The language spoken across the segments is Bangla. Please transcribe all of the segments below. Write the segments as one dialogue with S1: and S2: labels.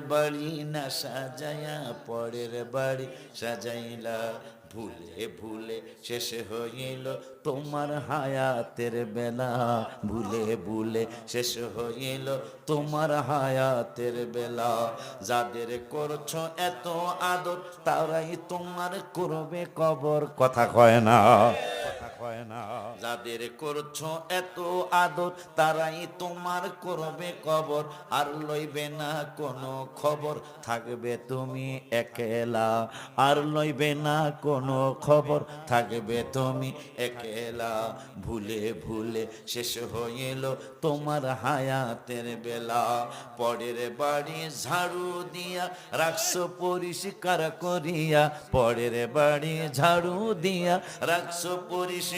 S1: বাড়ি না সাজায়া, পরের বাড়ি সাজাইলা। ভুলে ভুলে শেষ হইল তোমার হায়াতের বেলা। ভুলে ভুলে শেষ হইল তোমার হায়াতের বেলা। যাদের করছ এত আদর, তারাই তোমার করবে কবর। কথা কয় না। কয় না। যাদের করছ এত আদর, তারাই তোমার করবে কবর। আর লইবে না কোনো খবর, থাকবে তুমি একেলা। আর লইবে না কোনো খবর, থাকবে তুমি একেলা। ভুলে ভুলে শেষ হইল তোমার হায়াতের বেলা। পরের বাড়ি ঝাড়ু দিয়া, রাখছো পরিষ্কার করিয়া। পরের বাড়ি ঝাড়ু দিয়া, রাখছো পরিষ্কার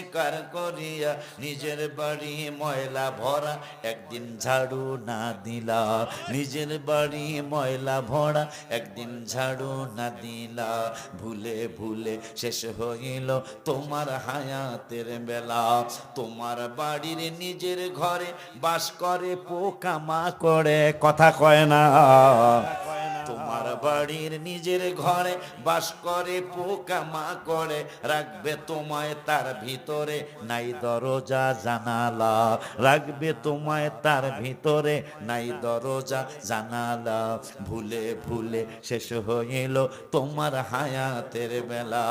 S1: করিয়া নিজের বাড়ি ময়লা ভরা, একদিন ঝাড়ু না দিলা। নিজের বাড়ি ময়লা ভরা, একদিন ঝাড়ু না দিলা। ভুলে ভুলে শেষ হইল তোমার হায়াতের বেলা। তোমার বাড়ির নিজের ঘরে বাস করে পোকামা করে কথা কয় না। তোমার বাড়ির নিজের ঘরে বাস করে পোকামা করে রাখবে তোমায় তার ভিতরে। নাই দরজা, জানালা রাখবে তোমায় তার ভিতরে। নাই দরজা, জানালা ভুলে ভুলে শেষ হইল তোমার হায়াতের বেলা।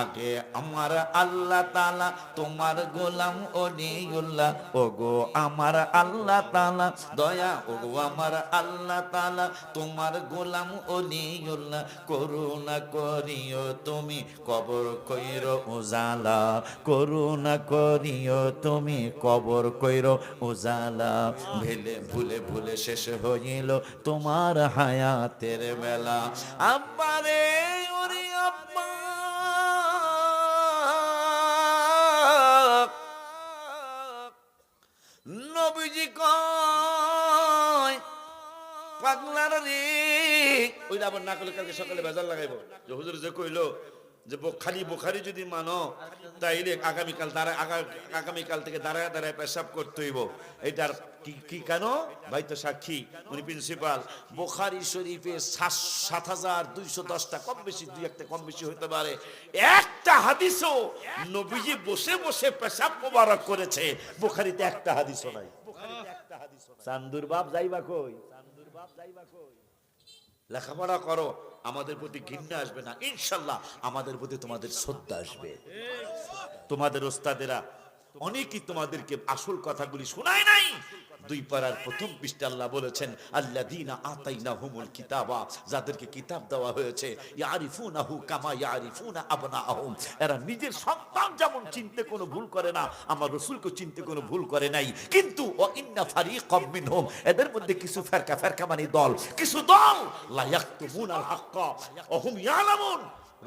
S1: আগে আমার আল্লাহ তালা তোমার গোলাম অলিউল্লাহ। ও গো আমার আল্লাহ তালা দয়া ও গো আমার আল্লাহ তালা তোমার গোলাম অলিউল্লাহ, করুণা করিও তুমি, কবর কইর উজালা, করুণা করিও তুমি, কবর কইর উজালা। ভেলে ভুলে ভুলে শেষ হইল তোমার হায়াতের বেলা। আব্বারে, ওরে আব্বা। নবীজি কয় পাগলার রে। ওইটা আবার না করলে কালকে সকালে বেজার লাগাইবো। যে হুজুর যে কইলো যে খালি বোখারি যদি মানো তাইলে আগামীকাল দাঁড়া আগামীকাল থেকে দাঁড়ায় দাঁড়ায় পেশাব করতে হইব। এটার কি কি কেন? ভাই তো সাক্ষী। উনি প্রিন্সিপাল বোখারি শরীফে সাত সাত হাজার দুইশো দশটা কম বেশি দুই একটা কম বেশি হতে পারে। একটা হাদিসও নবীজি বসে বসে পেশাব মোবারক করেছে। বোখারিতে একটা হাদিসও নাই। চান্দুর বাপ যাইবা কই? বাপ যাইবা কই? লেখাপড়া করো আমাদের প্রতি ঘৃণা আসবে না। ইনশাল্লাহ আমাদের প্রতি তোমাদের শ্রদ্ধা আসবে। তোমাদের ওস্তাদেরা অনেকই তোমাদেরকে আসল কথাগুলি শোনায় নাই। দুই পাড়ার প্রথম পৃষ্ঠা আল্লাহ বলেছেন আল্লাহ দিনা আতাইনা হুমুল কিতাবা যাদেরকে কিতাব দেওয়া হয়েছে, ইয়ারিফুনাহু কামা ইয়ারিফুনা আবনাআহুম এরা নিজের সন্তান যেমন চিনতে কোনো ভুল করে না, আমার রসুলকে চিনতে কোনো ভুল করে নাই। কিন্তু ও ইন্না ফারিকাম মিনহুম এদের মধ্যে কিছু ফেরকা ফেরকা মানে দল, কিছু দল, লা ইয়াকতুমুনাল হাক্কা ওয়া হুম ইয়ালামুন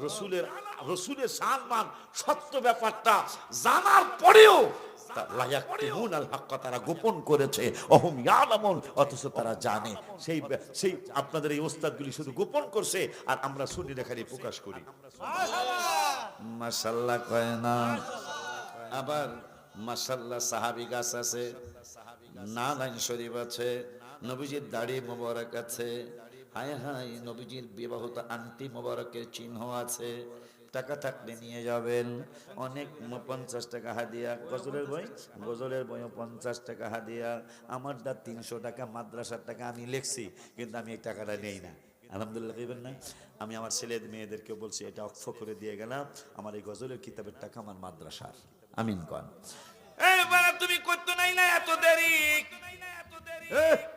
S1: রসুলের রসুলের সম্মান সত্য ব্যাপারটা জানার পরেও তারা গোপন করেছে। অহম ইয়ালামুন, অথচ তারা জানে। সেই সেই আপনাদের এই ওস্তাদগুলি শুধু গোপন করছে, আর আমরা শুনি দেখারি প্রকাশ করি। মাশাল্লাহ কয় না। আবার মাশাল্লাহ সাহাবি গাছ আছে নালাইন শরীফ আছে, নবীজির দাড়ি মোবারক আছে। হায় হায় নবীজির বিবাহত আন্টি মোবারকের চিহ্ন আছে। টাকা থাকলে নিয়ে যাবেন। অনেক পঞ্চাশ টাকা হাদিয়া। গজলের বই? গজলের বইও পঞ্চাশ টাকা হাদিয়া। আমার দা তিনশো টাকা মাদ্রাসার টাকা আমি লিখছি কিন্তু আমি এই টাকাটা নেই না। আলহামদুলিল্লাহ দিবেন না? আমি আমার ছেলে মেয়েদেরকে বলছি এটা অক্ষ করে দিয়ে গেলাম আমার এই গজলের কিতাবের টাকা আমার মাদ্রাসার। আমিন কন। তুমি করতে নাই না এত দেরি? এ,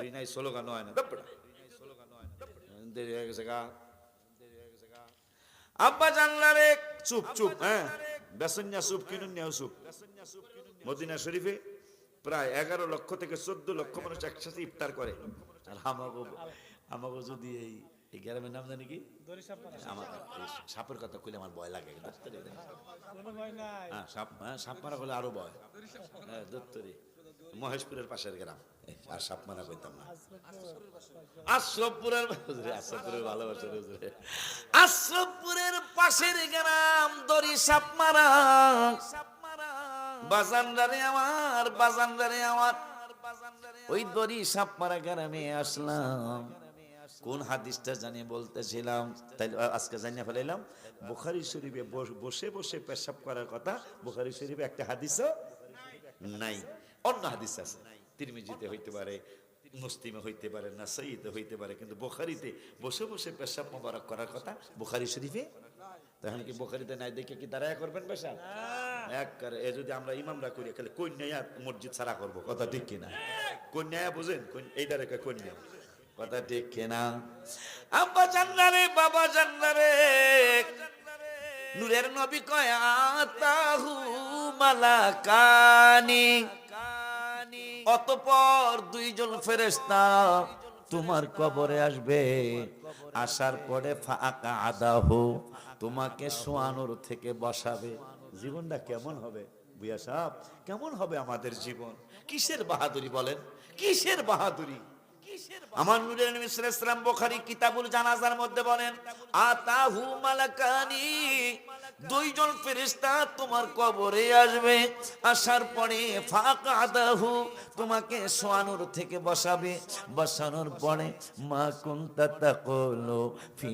S1: তুই নাই স্লোগান হয় না দাপড়া। দেরি হয়ে গেছে গা আব্বা জানলা রে চুপ চুপ হ্যাঁ বেসন্যা চুপ কিনুন নেও চুপ মদিনা শরীফে প্রায় এগারো লক্ষ থেকে চোদ্দ লক্ষ মানুষ একসাথে ইফতার করে। আর আমাকে আমাকে যদি এই এই গ্রামের নাম জানি কি? আমার সাপের কথা কইলে আমার ভয় লাগে হ্যাঁ সাপ হ্যাঁ সাপ মারা করলে আরও ভয়। হ্যাঁ দত্তরি। মহেশপুরের পাশের গ্রাম। আর সাপ মারা কইতাম না। আশ্রফপুরের হুজুরে, আশ্রফপুরের ভালোবাসা হুজুরে। আশ্রফপুরের পাশের গ্রাম। দড়ি সাপ মারা। বাজানদারে আমার বাজানদারে আমার। ওই দড়ি সাপ মারা গ্রামে আসলাম। কোন হাদিসটা জানি বলতেছিলাম তাই আজকে জানিয়ে ফেলাইলাম। বুখারি শরীফে বস- বসে বসে পেশাব করার কথা বুখারি শরীফে একটা হাদিসও নাই। অন্য হাদিস আছে। তিরমিজিতে হইতে পারে মুসলিমে হইতে পারে না সঈদে হইতে পারে কিন্তু বোখারিতে বসে বসে পেশাব মোবারক করার কথা বোখারি শরীফে? তখন কি বুখারিতে নাই দেখে কি দাঁড়ায় করবেন পেশাব? এক করে এ যদি আমরা ইমামরা করি খালি কন্যা মসজিদ ছাড়া করব কথা ঠিক কিনা? কন্যা বুঝেন এইটা রেখে কন্যা কথা ঠিক কিনা? আব্বা জান্নারে বাবা জান্নারে নূরের নবী কয় আতাহু মালাকানি। অতপর দুইজন ফেরেশতা তোমার কবরে আসবে। আসার পরে ফাঁকা আদাহু, তোমাকে শোয়ানোর থেকে বসাবে। জীবনটা কেমন হবে? বুয়া সাহেব, কেমন হবে আমাদের জীবন? কিসের বাহাদুরি বলেন? কিসের বাহাদুরি? আমার নূরের আলাইহি ওয়াসাল্লাম কিতাবুল জানাজার মধ্যে বলেন, আতাহু মালাকানি দুইজন ফেরেশতা তোমার কবরে আসবে। আসার পরে ফাঁকা আদাহু তোমাকে শোয়ানোর থেকে বসাবে। বসানোর পরে, মা কুনতা তাকুলু ফি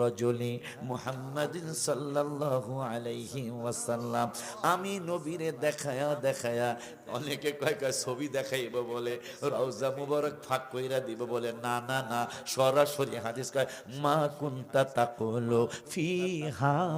S1: রাজুলি মুহাম্মাদিন সাল্লাল্লাহু আলাইহি ওয়াসাল্লাম। আমি নবীরে দেখায়া দেখায়া অনেকে কয় কয়, ছবি দেখাইব বলে, রওজা মুবারক ফাঁক কইরা দিব বলে। না না না, সরাসরি হাদিস কয়, মা কুনতা তাকুলু ফি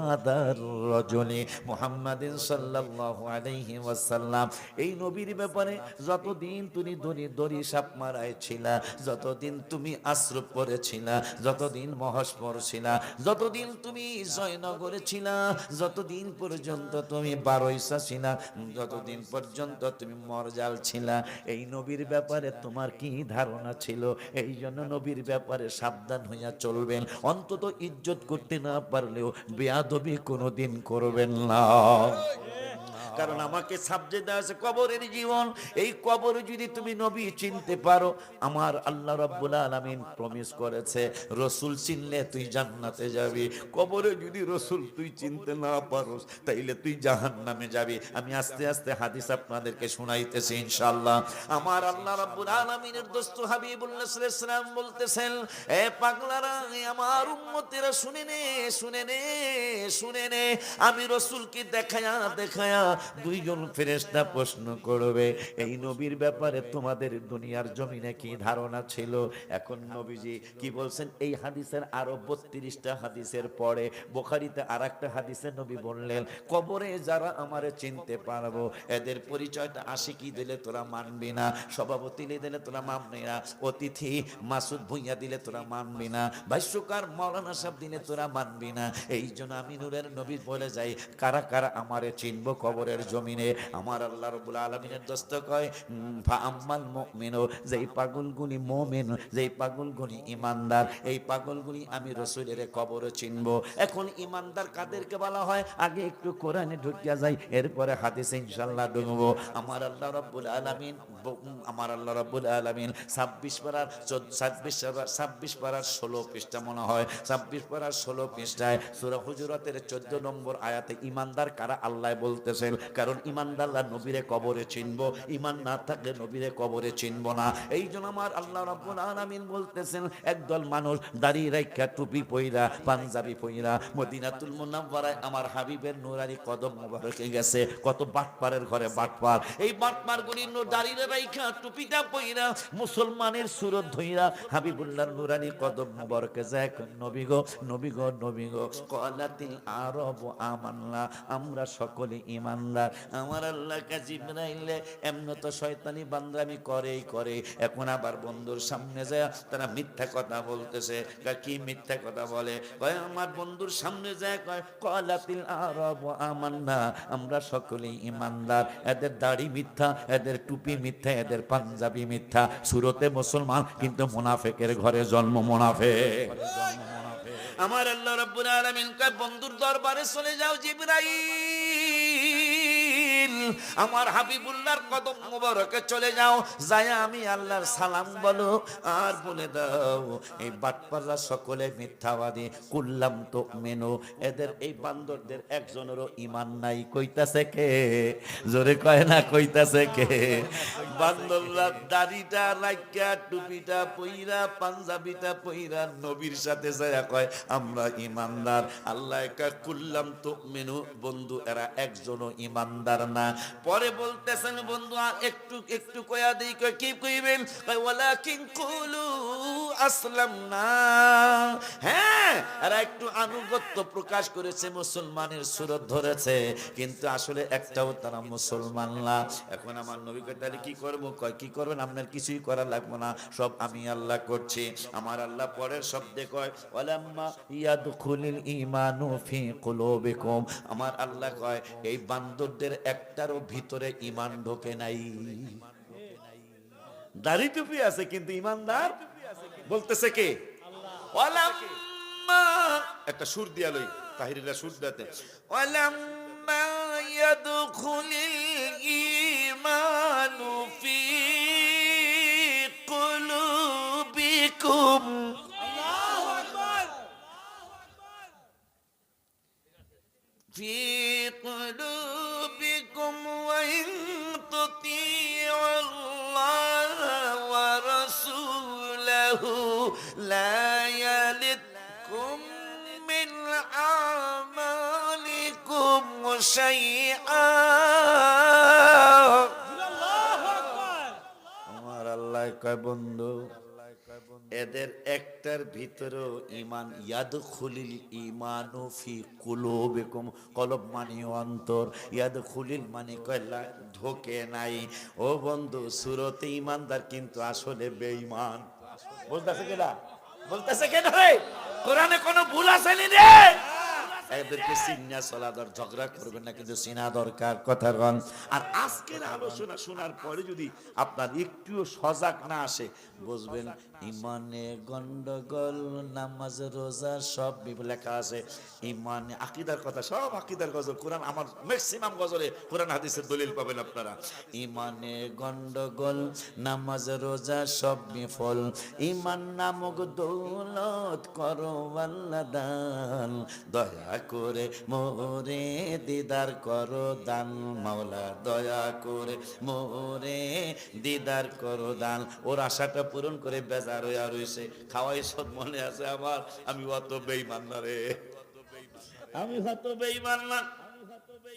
S1: হাদার রাজুলি মুহাম্মাদিন সাল্লাল্লাহু আলাইহি ওয়াসাল্লাম। এই নবীর ব্যাপারে যতদিন তুমি দড়ি দড়ি সাপ মারায় ছিলা, যতদিন তুমি আশ্রপ পড়েছিলা, যতদিন মহস পড়ছিলা যতদিন তুমি জয়নগরে ছিলা, যতদিন পর্যন্ত তুমি বারৈসা ছিলা, যতদিন পর্যন্ত তুমি মরজাল ছিলা, এই নবীর ব্যাপারে তোমার কি ধারণা ছিল? এই জন্য নবীর ব্যাপারে সাবধান হইয়া চলবেন। অন্তত ইজ্জত করতে না পারলেও বেয়াদবি কোনোদিন করবেন না। কারণ আমাকে সাবজেক্ট দেওয়া আছে কবরের জীবন। এই কবর যদি তুমি নবী চিনতে পারো, আমার আল্লাহ রাব্বুল আলামিন প্রমিস করেছে, রসুল চিনলে তুই জান্নাতে যাবি। কবরে যদি রসুল তুই চিনতে না পারোস, তাইলে তুই জাহান্নামে যাবি। আমি আস্তে আস্তে হাদিস আপনাদেরকে শোনাইতেছি ইনশাআল্লাহ। আমার আল্লাহ রাব্বুল আলামিনের দোস্ত হাবিবুল্লাহ সাল্লাম বলতেছেন, এ পাগলারা আমার উম্মতেরা, শুনে নে শুনে নে শুনে নে। আমি রসুলকে দেখায়া দেখায়া দুইজন ফেরেশতা প্রশ্ন করবে, এই নবীর ব্যাপারে তোমাদের দুনিয়ার জমিনে কি ধারণা ছিল? এখন নবীজি কি বলছেন? এই হাদিসের আরও বত্রিশটা হাদিসের পরে বোখারিতে আর একটা হাদিসে নবী বললেন, কবরে যারা আমারে চিনতে পারব, এদের পরিচয়টা আশিকি দিলে তোরা মানবি না, সভাপতি দিলে তোরা মানবি না, অতিথি মাসুদ ভুইয়া দিলে তোরা মানবি না ভাষ্যকার মৌলানা সাহেব দিলে তোরা মানবি না। এই জন্য আমি নূরের নবী বলে যাই, কারা কারা আমারে চিনবো কবরের জমিনে। আমার আল্লাহ রবুল আলমিনের দোস্ত কয় আম্মাল মুমিনু, যেই পাগলগুলি মোমেন, যেই পাগলগুলি ইমানদার এই পাগলগুলি আমি রসুলের কবরে চিনবো। এখন ইমানদার কাদেরকে বলা হয়, আগে একটু কোরআনে ঢুকিয়া যাই, এরপরে হাদিসে ইনশাল্লাহ ঢুকবো। আমার আল্লাহ রব্বুল আলমিন আমার আল্লাহ রব্বুল আলমিন ছাব্বিশ পাড়ার ছাব্বিশ ছাব্বিশ পাড়ার ষোলো পৃষ্ঠা মনে হয়। ছাব্বিশ পাড়ার ষোলো পৃষ্ঠায় সুরা হুজুরাতের চোদ্দ নম্বর আয়াতে ইমানদার কারা আল্লাহ বলতেছেন? কারণ ইমানদাররা নবীরে কবরে চিনবো ইমান না থাকলে নবীরে কবরে চিনবো না। এই জন্য আমার আল্লাহ রাব্বুল আলামিন বলতেছেন, একদল মানুষ দাড়ি রাইখা টুপি পইরা, পাঞ্জাবি পইরা, মদিনাতুল মুনাওয়ারায় আমার হাবিবের নুরানি কদম মোবারকে গেছে। কত বাটপারের ঘরে বাটপার। এই বাটপার গুলি দাড়ি রাইখা টুপিটা পইরা, মুসলমানের সুরত ধইরা হাবিবুল্লাহর নুরানি কদম মোবারকে যায় নবী গো নবী গো নবী গো। কলাতিল আরব আমান্না, আমরা সকলে ইমানদার আমার আল্লাহ কাছে ইব্রাহিমলে এমন তো শয়তানি বান্দামি করেই করে। এখন আবার বন্ধুর সামনে যায়, তারা মিথ্যা কথা বলতেছে। কি মিথ্যা কথা বলে? কয়, আমার বন্ধুর সামনে যায়, কয়, কলাতিল আরব, আমান্না। আমরা সকলেই ইমানদার। এদের দাড়ি মিথ্যা, এদের টুপি মিথ্যা, এদের পাঞ্জাবি মিথ্যা। সুরতে মুসলমান, কিন্তু মুনাফেকের ঘরে জন্ম মুনাফেক। আমার আল্লাহ রাব্বুল আলামিন বন্ধুর দরবারে চলে যাও জিবরাইল। আমার হাবিবুল্লাহর কদম মোবারকে চলে যাও, যায় আমি আল্লাহর সালাম বলো, আর বলে দাও, এই বাটপাররা সকলে মিথ্যাবাদী, কুল্লাম তো মেনো এদের এই বান্দরদের একজনেরও ইমান নাই, কইতাছে কে? জোরে কয় না, কইতাছে কে? বান্দররা দাড়িটা রাইকা টুপিটা পইরা, পাঞ্জাবিটা পইরা নবীর সাথে যায় কয়, আমরা ইমানদার আল্লাহ কুল্লাম তো মেনু বন্ধু, এরা একজনও ইমানদার না। পরে বলতেছেন, বন্ধু, আর একটু একটু কয়া দিই কি কইবেন? ওয়ালাকিন কুলু আসলাম না হ্যাঁ এরা একটু আনুগত্য প্রকাশ করেছে, মুসলমানের সুরত ধরেছে। কিন্তু আসলে একটাও তারা মুসলমান না। এখন আমার নবী কয়, তাহলে কি করব? কয়, কি করবেন? আপনার কিছুই করা লাগবে না। সব আমি আল্লাহ করছি। আমার আল্লাহ পরের শব্দে কয়, ওয়ালাম্মা ইয়াদখুলিল ইমানু ফি কুলুবিকুম। আমার আল্লাহ কয়, এই বান্দরদের একটারও ভিতরে ইমান ঢোকে নাই। দাড়ি টুপি আছে কিন্তু ইমানদার বলতেছে কে? একটা সুর দিয়া লই তাহিরিলা সুর দাতে ওয়ালাম্মা ফি لا يلدكم من أعمالكم شيئا আমার আল্লাহ কয় বন্ধু এদের একটার ভিতরেও ইমান ইয়াদ খুলিল ইমানু ফি কুলুবিকুম কলব মানে অন্তর ইয়াদ খুলিল মানে কয়লা ঢোকে নাই ও বন্ধু সুরতে ইমানদার কিন্তু আসলে বেঈমান বলতেছে কিনা বলতেছে কিনা রে? কোরআনে কোনো ভুল আসেনি রে? এদেরকে চিন্না চলা দর ঝগড়া করবেন না, কিন্তু চিনা দরকার কথা কন আর আজকের আলোচনা শোনার পরে যদি আপনার একটুও সজাগ না আসে, বুঝবেন ইমানে গন্ডগোল, নামাজ, রোজা, সব লেখা আছে, ইমানে আকিদার কথা, সব আকিদার গজল। কোরআন আমার ম্যাক্সিমাম গজলে কোরআন হাদিসের দলিল পাবেন আপনারা। ইমানে গন্ডগোল, নামাজ, রোজা, সব বিফল। ইমান নামক দৌলত করো আল্লাহ দান। দয়া করে, মোরে দিদার করো দান, মাওলা দয়া করে, মোরে দিদার করো দান। ওর আশাটা পূরণ করে বেজার হইয়া রয়েছে খাওয়াই সব মনে আছে আমার। আমি অত বেইমান না রে। আমি অত বেইমান না।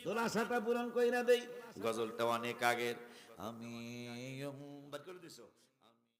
S1: তোর আশাটা পূরণ কইরা দেই। গজলটা অনেক আগের। আমি বার করে দিছো।